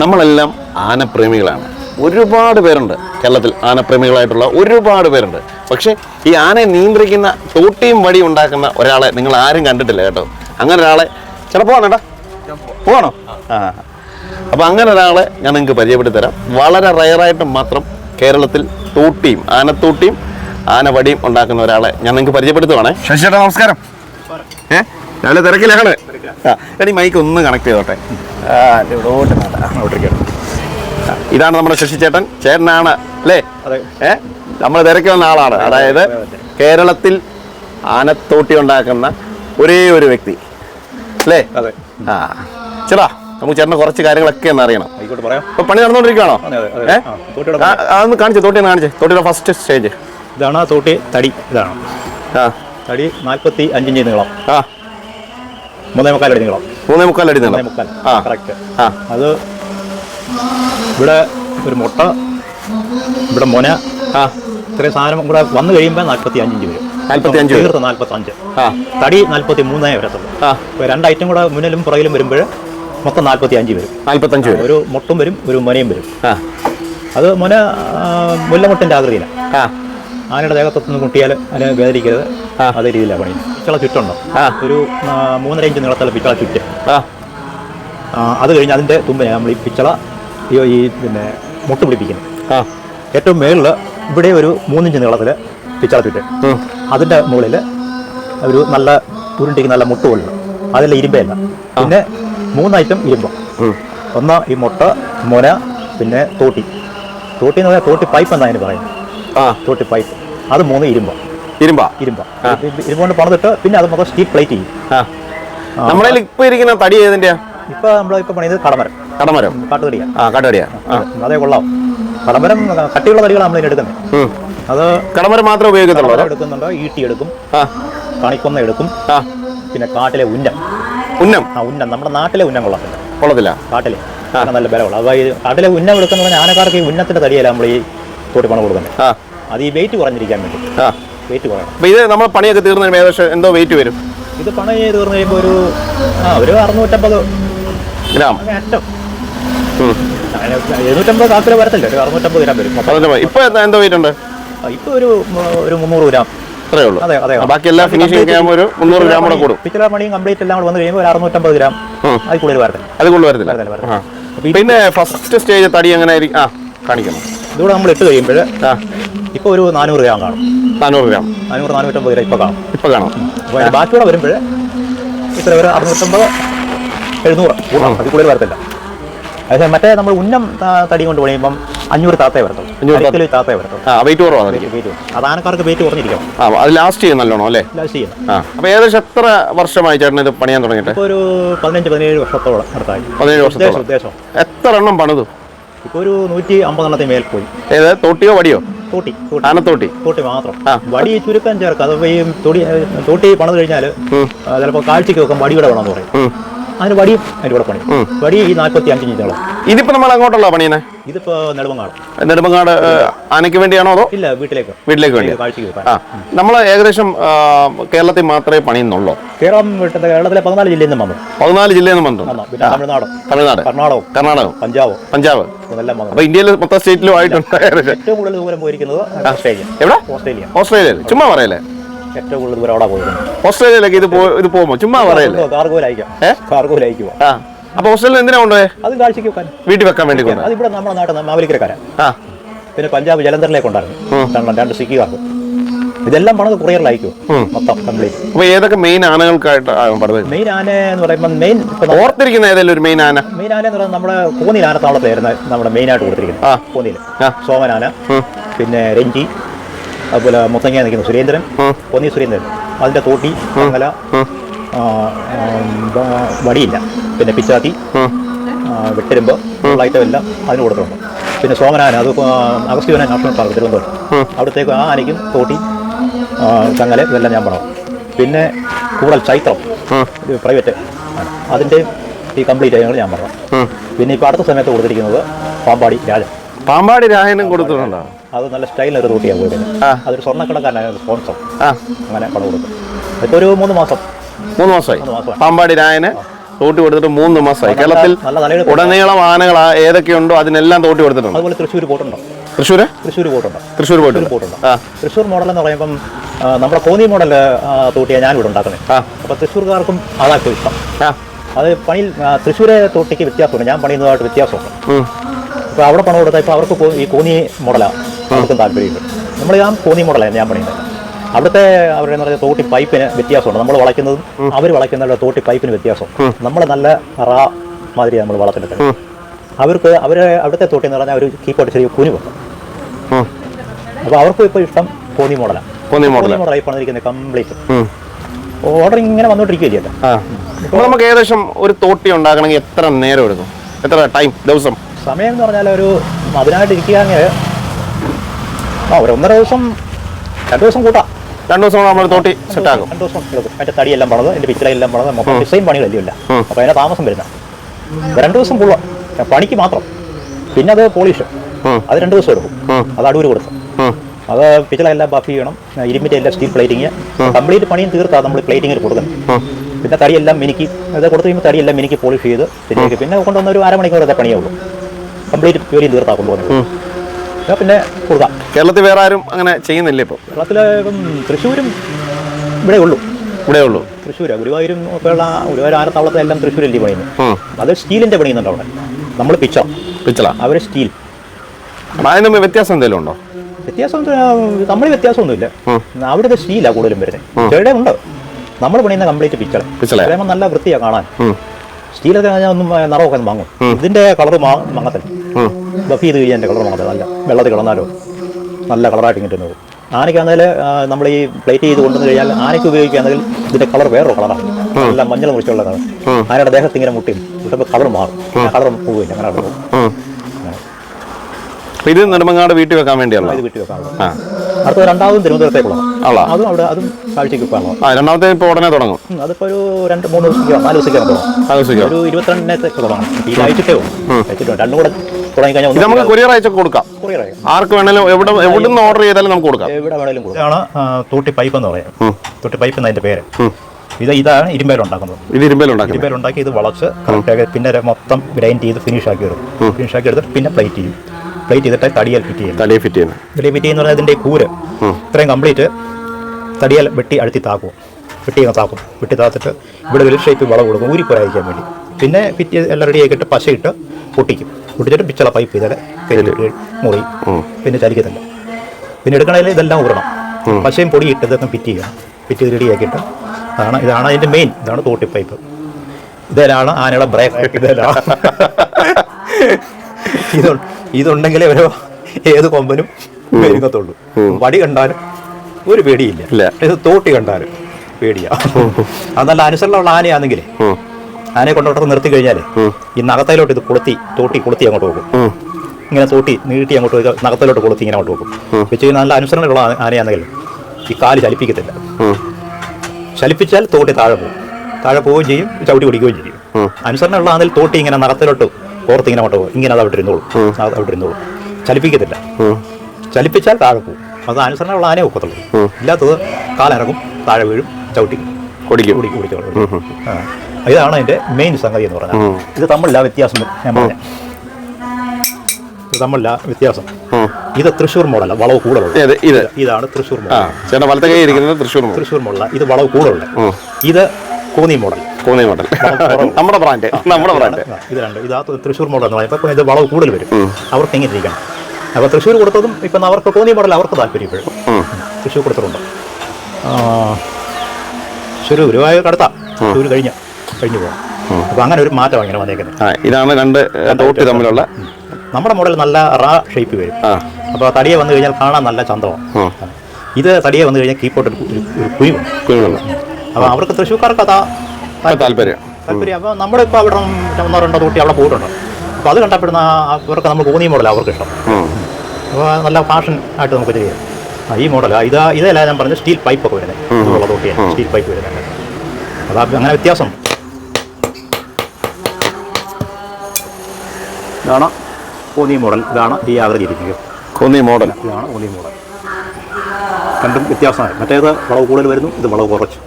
നമ്മളെല്ലാം ആനപ്രേമികളാണ്. ഒരുപാട് പേരുണ്ട് കേരളത്തിൽ ആനപ്രേമികളായിട്ടുള്ള ഒരുപാട് പേരുണ്ട്. പക്ഷേ ഈ ആനയെ നിയന്ത്രിക്കുന്ന തോട്ടിയും വടി ഉണ്ടാക്കുന്ന ഒരാളെ നിങ്ങൾ ആരും കണ്ടിട്ടില്ല കേട്ടോ. അങ്ങനെ ഒരാളെ ചിലപ്പോൾ പോകണേട്ടാ പോകണോ ആ. അപ്പോൾ അങ്ങനെ ഒരാളെ ഞാൻ നിങ്ങൾക്ക് പരിചയപ്പെടുത്തി തരാം. വളരെ റയറായിട്ട് മാത്രം കേരളത്തിൽ തോട്ടിയും ആനത്തോട്ടിയും ആനവടിയും ഉണ്ടാക്കുന്ന ഒരാളെ ഞാൻ നിങ്ങൾക്ക് പരിചയപ്പെടുത്തുവാണേ. ശശിചേട്ടാ നമസ്കാരം. ഏ? രാവിലെ തിരക്കിലാണ്? ആ എടി മൈക്ക് ഒന്ന് കണക്ട് ചെയ്തോട്ടെ. ഇവിടോട്ട് ഇതാണ് നമ്മുടെ ശശിചേട്ടൻ ചേട്ടനാണ് അല്ലേ? ഏ? നമ്മൾ തിരക്കി വന്ന ആളാണ്. അതായത് കേരളത്തിൽ ആനത്തോട്ടി ഉണ്ടാക്കുന്ന ഒരേ ഒരു വ്യക്തി. അല്ലേ? അതെ. ആ. ചേട്ടാ നമുക്ക് ചേട്ടന് കുറച്ച് കാര്യങ്ങളൊക്കെ ഒന്ന് അറിയണം. ഇപ്പൊ പണി നടന്നുകൊണ്ടിരിക്കുകയാണോ അതൊന്ന് കാണിച്ചു തോട്ടി കാണിച്ചേ. തോട്ടിയുടെ ഫസ്റ്റ് സ്റ്റേജ് ഇതാണ് തോട്ടി തടി ഇതാണ്. ആ. തടി നാൽപ്പത്തി അഞ്ചിഞ്ച് നീളം. ആ. മൂന്നേ മുക്കാൽ അടി നീളം. മൂന്നേ മുക്കാൽ അടി നീളം. മുക്കാൽ. കറക്റ്റ് അത് ഇവിടെ ഒരു മുട്ട ഇവിടെ മൊന ആ. ഇത്രയും സാധനം കൂടെ വന്നു കഴിയുമ്പോൾ നാൽപ്പത്തി അഞ്ചിഞ്ച് വരും 45 അഞ്ച് തീർത്ത് നാൽപ്പത്തി അഞ്ച് ആ. തടി നാൽപ്പത്തി മൂന്നേ വരത്തുള്ളൂ രണ്ട് ഐറ്റം കൂടെ മുന്നിലും പുറകിലും വരുമ്പോൾ മൊത്തം നാൽപ്പത്തി അഞ്ച് വരും നാൽപ്പത്തഞ്ച് വരും. ഒരു മുട്ടും വരും ഒരു മൊനയും വരും. ആ. അത് മൊന മുല്ലമുട്ടിന്റെ ആകൃതിയിലാണ്. ആ. ആനയുടെ ദേഹത്തൊന്ന് മുട്ടിയാൽ അതിനെ വേദനിക്കരുത്. ആ. അതേ രീതിയിലാണ് പണി. പിച്ചള ചുറ്റുണ്ടോ? ആ. ഒരു മൂന്നര ഇഞ്ച് നീളത്തുള്ള പിച്ചള ചുറ്റ്. അത് കഴിഞ്ഞ് അതിന്റെ തുമ്പിനെ നമ്മൾ ഈ പിച്ചള ഈ പിന്നെ മുട്ട് പിടിപ്പിക്കുന്നു. ആ. ഏറ്റവും മേളിൽ ഇവിടെ ഒരു മൂന്നിഞ്ച് നീളത്തിൽ പിച്ചള ചുറ്റ്. അതിന്റെ മുകളിൽ ഒരു നല്ല ഉരുണ്ടിക്ക് നല്ല മുട്ട് പോലുള്ള അതിലെ ഇരുമ്പയല്ല. പിന്നെ മൂന്ന് ഐറ്റം ഇരുമ്പ്. ഒന്ന് ഈ മുട്ട മുന പിന്നെ തോട്ടി. തോട്ടി എന്ന് പറഞ്ഞാൽ തോട്ടി പൈപ്പ് എന്നാണ് അതിന് പറയുന്നത്. ആ. തോട്ടി പൈപ്പ്. അത് മൂന്ന് ഇരുമ്പ. ഇരുമ്പ? ഇരുമ്പ. ഇരുമ്പ് കൊണ്ട് പണിതിട്ട് പിന്നെ അത് മൊത്തം സ്റ്റീൽ പ്ലേറ്റ് ചെയ്യും. നമ്മളെ ഇപ്പൊ ഇരിക്കുന്ന തടി ഏതിന്റെ ഇപ്പൊ നമ്മൾ ഇപ്പൊ പണിയത് കടമരം. കടമരം. കാട്ടുതടിയാ. ആ കടടിയാ അതേ. കൊള്ളാം. കടമരം കട്ടിയുള്ള തടികളാണ് നമ്മൾ എടുക്കുന്നത്. അത് കടമരം മാത്രം ഉപയോഗിക്കത്തുള്ളൂ കടമരം എടുക്കുന്നുണ്ട്. ഈട്ടി എടുക്കും. കണിക്കൊന്ന എടുക്കും. പിന്നെ കാട്ടിലെ ഉന്നം. ഉന്നം? ആ ഉന്നം. നമ്മുടെ നാട്ടിലെ ഉന്നം കൊള്ളത്തില്ല. കൊള്ളത്തില്ല. കാട്ടിലെ. നല്ല ബലമുള്ള. അപ്പൊ ഈ കാട്ടിലെ ഉന്നം എടുക്കുന്നത് ആനക്കാർക്ക് ഈ ഉന്നത്തിന്റെ തടിയല്ല നമ്മൾ ഈ തോട്ടിപ്പണം പണം കൊടുക്കുന്നത് അത് ഈ വെയിറ്റ് കുറഞ്ഞിരിക്കാൻ വേണ്ടി. ആ. വെയിറ്റ് കുറയണം. അപ്പോൾ ഇത് നമ്മൾ പണിയൊക്കെ തീർന്നതിന് ഏകദേശം എന്തോ വെയിറ്റ് വരും. ഇത് പണി ചെയ്ത് തീർന്നു കഴിയുമ്പോൾ ഒരു ആ ഒരു അറുന്നൂറ്റമ്പത് ഗ്രാം. അറ്റം. എഴുന്നൂറ്റമ്പത് കാക്കിലെ വരത്തില്ല ഒരു അറുന്നൂറ്റമ്പത് ഗ്രാം വരും. ഇപ്പോൾ എന്താ- വെയിറ്റ് ഉണ്ട്? ഇപ്പോൾ ഒരു ഒരു മുന്നൂറ് ഗ്രാം. അത്രേ ഉള്ളൂ. അതെ അതെ. ബാക്കി എല്ലാ ഫിനിഷിംഗ് ചെയ്യുമ്പോൾ ഒരു മുന്നൂറ് ഗ്രാം കൂടെ കൂടും. പിച്ചില പണിയും കംപ്ലീറ്റ് എല്ലാം കൂടെ വന്നു കഴിയുമ്പോൾ ഒരു അറുന്നൂറ്റമ്പത് ഗ്രാം. അത് കൂടുതൽ വരത്തില്ല. അത് കൂടുതൽ വരത്തില്ല. പിന്നെ ഫസ്റ്റ് സ്റ്റേജ് തടി എങ്ങനെ ആയിരിക്കും? ആ കാണിക്കണം. ഇതുകൂടെ നമ്മൾ ഇട്ട് കഴിയുമ്പോൾ ഇപ്പോൾ ഒരു നാനൂറ് ഗ്രാം കാണും. നാനൂറ് രൂപ നാനൂറ് നാനൂറ്റമ്പത് രൂപ ഇപ്പോൾ കാണും. ഇപ്പോൾ കാണാം. അപ്പോൾ ബാക്കിയൂടെ വരുമ്പോൾ ഇത്ര ഒരു അറുന്നൂറ്റമ്പത് എഴുന്നൂറ് അതിൽ കൂടുതൽ വരത്തില്ല. അതെ മറ്റേ നമ്മൾ ഉന്നം തടി കൊണ്ട് പണിയുമ്പം അഞ്ഞൂറ് താത്തേ വരത്തും. അഞ്ഞൂറ് താത്ത. ആ വെയിറ്റ് കുറവാണ് വെയിറ്റ് അത് ആനക്കാർക്ക് വെയിറ്റ് കുറഞ്ഞിരിക്കണം. ആ അത് ലാസ്റ്റ് ചെയ്യും നല്ലോണം അല്ലേ? ലാസ്റ്റ് ചെയ്യും അപ്പൊ ഏകദേശം എത്ര വർഷമായി ചേട്ടൻ ഇത് പണിയാൻ തുടങ്ങിയിട്ട്? ഇപ്പോൾ ഒരു പതിനഞ്ച് പതിനേഴ് വർഷത്തോളം അടുത്തായി. പതിനേഴ് വർഷം വർഷത്തോളം. ഉദ്ദേശം എത്ര എണ്ണം പണിതു? ഇപ്പോൾ ഒരു നൂറ്റി അമ്പതെണ്ണത്തെ മേൽ പോയി. ഏത്? തോട്ടിയോ വടിയോ? തോട്ടി തോട്ടി ആനത്തോട്ടി തോട്ടി മാത്രം. വടി ചുരുക്കം ചേർക്കാം അത് ഈ തൊടി തോട്ടി പണിത് കഴിഞ്ഞാൽ. ചിലപ്പോൾ കാഴ്ചയ്ക്ക് വെക്കാം വടിയുടെ വേണമെന്ന് പറയും. അതിന് വടി അതിന്റെ കൂടെ പണി. വടി ഈ നാൽപ്പത്തി അഞ്ച് ഇഞ്ചോളം ഇതിപ്പോ നമ്മൾ അങ്ങോട്ടുള്ള പണിയനെ ഇതിപ്പോ നെടുമങ്ങാട്. നെടുമങ്ങാട് ആനയ്ക്ക് വേണ്ടിയാണോ അതോ ഇല്ല വീട്ടിലേക്ക്. വീട്ടിലേക്ക് വേണ്ടി കാഴ്ചയ്ക്ക് ആ നമ്മൾ ഏകദേശം കേരളത്തിൽ മാത്രമേ പണിയുന്നുള്ളൂ. കേരളം കേരളത്തിലെ പതിനാല് ജില്ലയിൽ നിന്നും വന്നു പതിനാല് ജില്ലയിൽ നിന്ന് വന്നു പിന്നെ തമിഴ്നാട്. തമിഴ്നാട്. കർണാടകം കർണാടകം പഞ്ചാബ്. പഞ്ചാബ്. അതെല്ലാം അപ്പൊ ഇന്ത്യയിൽ മൊത്തം സ്റ്റേറ്റിലും ആയിട്ടുണ്ട്. ഏറ്റവും കൂടുതൽ ദൂരം പോയിരിക്കുന്നത് ഓസ്ട്രേലിയ. എവിടെ? ഓസ്ട്രേലിയ. ഓസ്ട്രേലിയ ചുമ്മാ പറയല്ലേ? ഏറ്റവും കൂടുതൽ ദൂരം അവിടെ പോയിരിക്കുന്നത് ഓസ്ട്രേലിയയിലേക്ക് ഇത് പോ ഇത് പോകുമ്പോ? ചുമ്മാ പറയല്ലേ? കാർഗോയിലയക്കാം ഏ? കാർഗോയിലയക്കുക ആ. അപ്പൊ ഓസ്ട്രേലിയ എന്തിനാ കൊണ്ടുപോയെ? അത് കാഴ്ചയ്ക്ക് വെക്കാൻ. വീട്ടിൽ വെക്കാൻ വേണ്ടി കൊണ്ട് അതിവിടെ നമ്മുടെ നാട്ടിൽ മാവലിക്കരക്കാരൻ ആ. പിന്നെ പഞ്ചാബ് ജലന്ധറിലേക്ക് ഉണ്ടായിരുന്നു. രണ്ടെണ്ണം രണ്ട് സിക്കുകാർക്ക് ഇതെല്ലാം പണത് കുറിയറിലയക്കും. മൊത്തം കംപ്ലീറ്റ് അപ്പൊ ഏതൊക്കെ മെയിൻ ആനകൾക്കായിട്ട് മെയിൻ ആന എന്ന് പറയുമ്പോൾ മെയിൻ ഓർത്തിരിക്കുന്ന ഏതെങ്കിലും ഒരു മെയിൻ ആന? മെയിൻ ആന എന്ന് പറയുന്നത് നമ്മുടെ കോന്നിയിൽ ആനത്താവളത്തിലായിരുന്നു നമ്മുടെ മെയിൻ ആയിട്ട് കൊടുത്തിരിക്കുന്നത്. ആ. കോന്നിയിൽ ആ. സോമനാന. പിന്നെ രഞ്ജി. അതുപോലെ മുത്തങ്ങ നിൽക്കുന്ന. സുരേന്ദ്രൻ പൊന്നി സുരേന്ദ്രൻ അതിന്റെ തോട്ടി മംഗല വടിയില്ല. പിന്നെ പിച്ചാത്തി വെട്ടരുമ്പ് എല്ലാം അതിന് കൊടുത്തിട്ടുണ്ട്. പിന്നെ സോമനാന അത് അഗസ്ത്യോന നാഷണൽ പാർക്ക് തിരുവനന്തപുരം. അവിടത്തേക്ക് ആ ആനയ്ക്കും തോട്ടി ചങ്ങല ഇതെല്ലാം ഞാൻ പറഞ്ഞു. പിന്നെ കൂടൽ ചൈത്രം ഒരു പ്രൈവറ്റ് അതിന്റെ ഈ കംപ്ലീറ്റ് കാര്യങ്ങൾ ഞാൻ പറഞ്ഞു. പിന്നെ ഇപ്പോൾ അടുത്ത സമയത്ത് കൊടുത്തിരിക്കുന്നത് പാമ്പാടി രാജൻ. പാമ്പാടി രാജനും കൊടുത്തിട്ടുണ്ടോ അത് നല്ല സ്റ്റൈലിൽ ഒരു പോയത്. ആ. അതൊരു സ്വർണക്കടക്കാരനായ സ്പോൺസർ അങ്ങനെ പണം കൊടുക്കും ഇപ്പോൾ ഒരു മൂന്ന് മാസം. മൂന്ന് മാസമായി. പാമ്പാടി രായന് തോട്ടി കൊടുത്തിട്ട് മൂന്ന് മാസമായി. കേരളത്തിൽ ഉടനീളം ആനകൾ ഏതൊക്കെയുണ്ടോ അതിനെല്ലാം തോട്ടി കൊടുത്തിട്ടുണ്ട്. അതുപോലെ തൃശ്ശൂർ പോയിട്ടുണ്ടോ തൃശ്ശൂർ തൃശ്ശൂർ പോയിട്ടുണ്ടോ തൃശ്ശൂർ പോയിട്ടുണ്ട് പോയിട്ടുണ്ടോ തൃശ്ശൂർ മോഡൽ എന്ന് പറയുമ്പം നമ്മുടെ കോന്നി മോഡൽ തോട്ടിയാണ് ഞാൻ ഇവിടെ ഉണ്ടാക്കുന്നത്. അപ്പോൾ തൃശ്ശൂർക്കാർക്കും അതാക്കും ഇഷ്ടം. അത് പണിയിൽ തൃശ്ശൂരെ തോട്ടിക്ക് വ്യത്യാസമുണ്ട്. ഞാൻ പണിയുന്നതായിട്ട് വ്യത്യാസമുണ്ട്. അപ്പോൾ അവിടെ പണം കൊടുത്താൽ ഇപ്പോൾ അവർക്ക് ഈ കോന്നി മോഡലാണ് അവർക്കും താല്പര്യമുണ്ട് നമ്മൾ ഞാൻ കോന്നി മോഡലാണ് ഞാൻ പണിയുന്നത്. അവിടുത്തെ അവരുടെ എന്ന് പറയുന്നത് തോട്ടി പൈപ്പിന് വ്യത്യാസമുണ്ട്. നമ്മൾ വളയ്ക്കുന്നതും അവർ വളയ്ക്കുന്ന തോട്ടി പൈപ്പിന് വ്യത്യാസമുണ്ട്. നമ്മൾ നല്ല റാ മാതിരി നമ്മൾ വളർത്തുന്നത് അവർക്ക് അവരെ അവിടുത്തെ തോട്ടി എന്ന് പറഞ്ഞാൽ അവർ കീപ്പോട്ട് ചെറിയ കുനി വെക്കും അപ്പൊ അപ്പോൾ അവർക്കും ഇപ്പോൾ ഇഷ്ടം കോന്നി മോഡലാണ് കോന്നി മോഡൽ ആയി മോഡലായി പണിതിരിക്കുന്നത് കംപ്ലീറ്റ് ഓർഡർ ഇങ്ങനെ വന്നുകൊണ്ടിരിക്കുകയല്ലേ അപ്പോൾ നമുക്ക് ഏകദേശം ഒരു തോട്ടി ഉണ്ടാക്കണമെങ്കിൽ എത്ര നേരം എടുക്കും? എത്ര ടൈം ദിവസം? സമയം എന്ന് പറഞ്ഞാൽ ഒരു അതിനായിട്ട് ഇരിക്കുകയാണെങ്കിൽ ആ ഒരു ഒന്നര ദിവസം രണ്ട് ദിവസം കൂട്ടാം. രണ്ടു ദിവസം നമ്മൾ തോട്ടി സെറ്റാക്കും. രണ്ട് ദിവസം എടുക്കും. തടി തടിയെല്ലാം പണത് എന്റെ പിച്ചിലെല്ലാം പണത് മൊത്തം ഡിസൈൻ പണികളല്ലേ ഇല്ല അപ്പൊ അതിന് താമസം വരുന്ന. രണ്ട് ദിവസം പുള്ള പണിക്ക് മാത്രം. പിന്നെ അത് പോളിഷ്. അത് രണ്ട് ദിവസം എടുക്കും. അത് അടൂര് കൊടുക്കും. അത് പിച്ചിലെല്ലാം ബഫ് ചെയ്യണം. ഇരുമ്പിന്റെ എല്ലാം സ്റ്റീൽ പ്ലേറ്റിങ് കംപ്ലീറ്റ് പണിയും തീർത്താ നമ്മൾ പ്ലേറ്റിങ്ങിൽ കൊടുക്കുന്നത്. പിന്നെ തടിയെല്ലാം മിനിക്ക്. ഇത് കൊടുത്തു കഴിയുമ്പോൾ തടിയെല്ലാം മിനിക്ക് പോളിഷ് ചെയ്ത് ശരിയാക്കി. പിന്നെ കൊണ്ടുവന്ന ഒരു അരമണിക്കൂറത്തെ പണിയാവുള്ളൂ കംപ്ലീറ്റ് ജോലി തീർത്താ കൊണ്ടുവന്നത് പിന്നെ കൊടുക്കാം. കേരളത്തിൽ വേറെ ആരും അങ്ങനെ ചെയ്യുന്നില്ല ഇപ്പോൾ കേരളത്തിൽ തൃശ്ശൂരും ഇവിടെ ഉള്ളൂ. ഇവിടെ ഉള്ളൂ. തൃശ്ശൂർ ഗുരുവായൂരും ഒക്കെയുള്ള ഗുരുവായൂർ ആനത്താവളത്തെ എല്ലാം തൃശ്ശൂരല്ലേ പണിയുന്നു? അത് സ്റ്റീലിന്റെ പണിയുന്നുണ്ട് അവിടെ. നമ്മൾ പിച്ചർ പിച്ചള? അവർ സ്റ്റീൽ. അതിന് വ്യത്യാസം എന്തെങ്കിലും ഉണ്ടോ? വ്യത്യാസം നമ്മൾ വ്യത്യാസമൊന്നുമില്ല. അവിടുത്തെ സ്റ്റീലാണ് കൂടുതലും വരുന്നത് ചെറുടെ ഉണ്ട്. നമ്മൾ പണിയുന്ന കംപ്ലീറ്റ് പിച്ചള. പിച്ചള. നല്ല വൃത്തിയാണ് കാണാൻ. സ്റ്റീലൊക്കെ ഞാൻ ഒന്നും നിറമൊക്കെ വാങ്ങും. ഇതിന്റെ കളർ മങ്ങത്തല്ല. ബഫ് ചെയ്ത് കഴിഞ്ഞാൽ എന്റെ കളർ മാത്രം നല്ല വെള്ളത്തിൽ കിടന്നാലോ? നല്ല കളറായിട്ട് ഇങ്ങോട്ട് വരും. ആനയ്ക്കാണെങ്കിൽ നമ്മൾ ഈ പ്ലേറ്റ് ചെയ്ത് കൊണ്ടുവന്ന് കഴിഞ്ഞാൽ ആനയ്ക്ക് ഉപയോഗിക്കുകയാണെങ്കിൽ ഇതിന്റെ കളർ വേറൊരു കളറാണ് നല്ല മഞ്ഞൾ മുറിച്ചുള്ള കളർ. ആനയുടെ ദേഹത്ത് ഇങ്ങനെ മുട്ടി. മുട്ടുമ്പോൾ കളർ മാറും. കളർ പോവില്ല. അങ്ങനെ അവിടെ ഇത് നെടുമങ്ങാട് വീട്ടിൽ വെക്കാൻ വേണ്ടിയാണ് ഇത് വീട്ടിൽ വെക്കാനുള്ളത് അടുത്ത രണ്ടാമതും തിരുവനന്തപുരത്തേക്കുള്ള. അതും അവിടെ അതും കാഴ്ചയ്ക്ക് വെക്കാനുള്ളത് രണ്ടാമത്തെ ഇപ്പോൾ ഉടനെ തുടങ്ങും. അതിപ്പോൾ ഒരു രണ്ട് മൂന്ന് ദിവസം നാല് ദിവസം തുടങ്ങും. ഒരു ഇരുപത്തിരണ്ടിനത്തേക്ക് തുടങ്ങും ഈ അയച്ചിട്ട് രണ്ടും കൂടെ ഇത് നമുക്ക് കൊറിയർ അയച്ചൊക്കെ കൊടുക്കാം. ആർക്ക് വേണേലും എവിടെ എവിടുന്ന് ഓർഡർ ചെയ്താലും നമുക്ക് കൊടുക്കാം. എവിടെ വേണേലും കൊടുക്കും. ഇതാണ് തൂട്ടി പൈപ്പ് എന്ന് പറയാം. തൂട്ടി പൈപ്പ് എന്നതിന്റെ പേര്. ഇത് ഇതാണ് ഇരുമ്പേൽ ഉണ്ടാക്കുന്നത് ഇത് ഇരുമ്പലുണ്ടാക്കുന്നത്. ഇരുമ്പേൽ ഉണ്ടാക്കി ഇത് വളച്ച് കറക്റ്റാക്കി പിന്നെ മൊത്തം ഗ്രൈൻഡ് ചെയ്ത് ഫിനിഷ് ആക്കി എടുക്കും ഫിനിഷ് ആക്കി എടുത്തിട്ട് പിന്നെ പ്ലേറ്റ് ചെയ്യും. പ്ലേറ്റ് ചെയ്തിട്ട് തടിയൽ ഫിറ്റ് ചെയ്യും തടിയെ ഫിറ്റ് ചെയ്യുന്നത് തടിയൽ ഫിറ്റ് ചെയ്യുന്ന പറഞ്ഞാൽ ഇതിന്റെ കൂര്. ഇത്രയും കംപ്ലീറ്റ് തടിയൽ വെട്ടി അഴുത്തി താക്കും. വെട്ടി താക്കും. വെട്ടി താത്തിട്ട് ഇവിടെ വലിയ ഷേപ്പ് വളം കൊടുക്കും. ഊരിപ്പോരായിരിക്കാൻ വേണ്ടി. പിന്നെ ഫിറ്റ് എല്ലാം റെഡി ആക്കിയിട്ട് പശയിട്ട് പൊട്ടിക്കും. പൊട്ടിച്ചിട്ട് പിച്ചള പൈപ്പ് ചെയ്താൽ കയ്യിൽ മുറി. പിന്നെ ചലിക്കത്തില്ല. പിന്നെ എടുക്കണതിൽ ഇതെല്ലാം ഊറണം. പശയും പൊടി ഇട്ട് ഇതൊക്കെ ഫിറ്റ് ചെയ്യണം ഫിറ്റ് ചെയ്ത് റെഡിയാക്കിയിട്ട് അതാണ് ഇതാണ് അതിന്റെ മെയിൻ ഇതാണ് തോട്ടി പൈപ്പ് ഇതിലാണ് ആനയുടെ ബ്രേക്ക് ഇതെല്ലാം ഇത് ഇതുണ്ടെങ്കിലേ ഒരു ഏത് കൊമ്പനും മെരുങ്ങത്തുള്ളൂ വടി കണ്ടാലും ഒരു പേടിയില്ല. ഇത് തോട്ടി കണ്ടാലും പേടിയാ. അത് നല്ല അനുസരണമുള്ള ആനയാണെങ്കിലേ ഉം. ആനയെ കൊണ്ടോട്ട് നിർത്തി കഴിഞ്ഞാൽ ഈ നഗത്തയിലോട്ട് ഇത് കൊളുത്തി തോട്ടി കൊളുത്തി അങ്ങോട്ട് പോകും. ഇങ്ങനെ തോട്ടി നീട്ടി അങ്ങോട്ട് പോയി നഗത്തയിലോട്ട് കൊളുത്തി ഇങ്ങനെ അങ്ങോട്ട് പോകും. വെച്ച് നല്ല അനുസരണമുള്ള ആന- ആനയാണെങ്കിൽ ഈ കാൽ ചലിപ്പിക്കത്തില്ല. ചലിപ്പിച്ചാൽ തോട്ടി താഴെ പോകും. താഴെ പോവുകയും ചെയ്യും ചവിട്ടി പിടിക്കുകയും ചെയ്യും. അനുസരണയുള്ള അനുസരണമുള്ള ആണെങ്കിൽ തോട്ടി ഇങ്ങനെ നഖത്തിലോട്ട് ഓർത്ത് ഇങ്ങനെ അങ്ങോട്ട് പോകും. ഇങ്ങനെ അത് അവിടെ ഇരുന്നോളും അത് അവിടെ ഇരുന്നോളും ചലിപ്പിക്കത്തില്ല. ചലിപ്പിച്ചാൽ താഴെ പോകും. അത് അനുസരണമുള്ള ആനയെ ഒക്കത്തുള്ളൂ. ഇല്ലാത്തത് കാലിറങ്ങും താഴെ വീഴും ചവിട്ടി കുടിക്കും. കുടിക്കും കുടിക്കും ആ. ഇതാണ് അതിന്റെ മെയിൻ സംഗതി എന്ന് പറഞ്ഞാൽ. ഇത് തമ്മിലുള്ള വ്യത്യാസം ഞാൻ പറഞ്ഞു. ഇത് തമ്മിലില്ല വ്യത്യാസം. ഇത് തൃശ്ശൂർ മോഡല വളവ് കൂടുതലുള്ള ഇത്. ഇതാണ് തൃശ്ശൂർ മോഡൽ വലത്തെ കൈ ഇരിക്കുന്നത് തൃശ്ശൂർ തൃശ്ശൂർ മോഡല ഇത് വളവ് കൂടുതലുള്ള ഇത് കോന്നി മോഡൽ കോന്നി മോഡൽ നമ്മുടെ ബ്രാൻഡ് നമ്മുടെ ബ്രാൻഡ് ഇത് രണ്ട്. ഇത് ആ തൃശ്ശൂർ മോഡൽ എന്ന് പറയുമ്പോൾ ഇത് വളവ് കൂടുതൽ വരും. അവർക്ക് എങ്ങനെ ഇരിക്കണം? അപ്പോൾ തൃശ്ശൂർ കൊടുത്തതും ഇപ്പം അവർക്ക് കോന്നി മോഡൽ അവർക്ക് താല്പര്യം ഇപ്പോഴും. തൃശ്ശൂർ കൊടുത്തിട്ടുണ്ട്. ശരി ഗുരുവായൂർ അടുത്ത. തൃശ്ശൂർ കഴിഞ്ഞ്. കഴിഞ്ഞു പോകാം. അപ്പോൾ അങ്ങനെ ഒരു മാറ്റമാണ് ഇങ്ങനെ വന്നേക്കുന്നത് ഇതാണ് രണ്ട് തോട്ടി തമ്മിലുള്ള നമ്മുടെ മോഡൽ നല്ല റാ ഷേപ്പ് വരും. അപ്പൊ അപ്പോൾ തടിയെ വന്നു കഴിഞ്ഞാൽ കാണാൻ നല്ല ചന്തമാണ് ഇത് തടിയെ വന്നു കഴിഞ്ഞാൽ കീപ്പോട്ട് കുഴിവും അപ്പോൾ അവർക്ക് തൃശ്ശൂർക്കാർക്ക് അതാ താല്പര്യം. താല്പര്യം. അപ്പോൾ ഇപ്പൊ അവിടെ ഒന്നോ രണ്ടോ തോട്ടി അവിടെ പോയിട്ടുണ്ട്. അപ്പോൾ അത് കണ്ടപ്പെടുന്ന അവർക്ക് നമ്മൾ ഊന്നി മോഡൽ അവർക്ക് ഇഷ്ടം. അപ്പൊ അപ്പോൾ നല്ല ഫാഷൻ ആയിട്ട് നമുക്ക് ചെയ്യാം. ഈ മോഡലാണ് ഇതാ ഇതല്ല ഞാൻ പറഞ്ഞത് സ്റ്റീൽ പൈപ്പ് ഒക്കെ വരുന്നത് സ്റ്റീൽ പൈപ്പ് വരുന്നത് അതാ അങ്ങനെ വ്യത്യാസം. ഇതാണ് കോന്നി മോഡൽ. ഇതാണ് ഈ ആകൃതി ഇരിക്കുന്നത്. കോന്നി മോഡൽ. ഇതാണ് കോന്നി മോഡൽ. രണ്ടും വ്യത്യാസമാണ് മറ്റേത് വളവ് കൂടുതൽ വരുന്നു ഇത് വളവ് കുറച്ച്.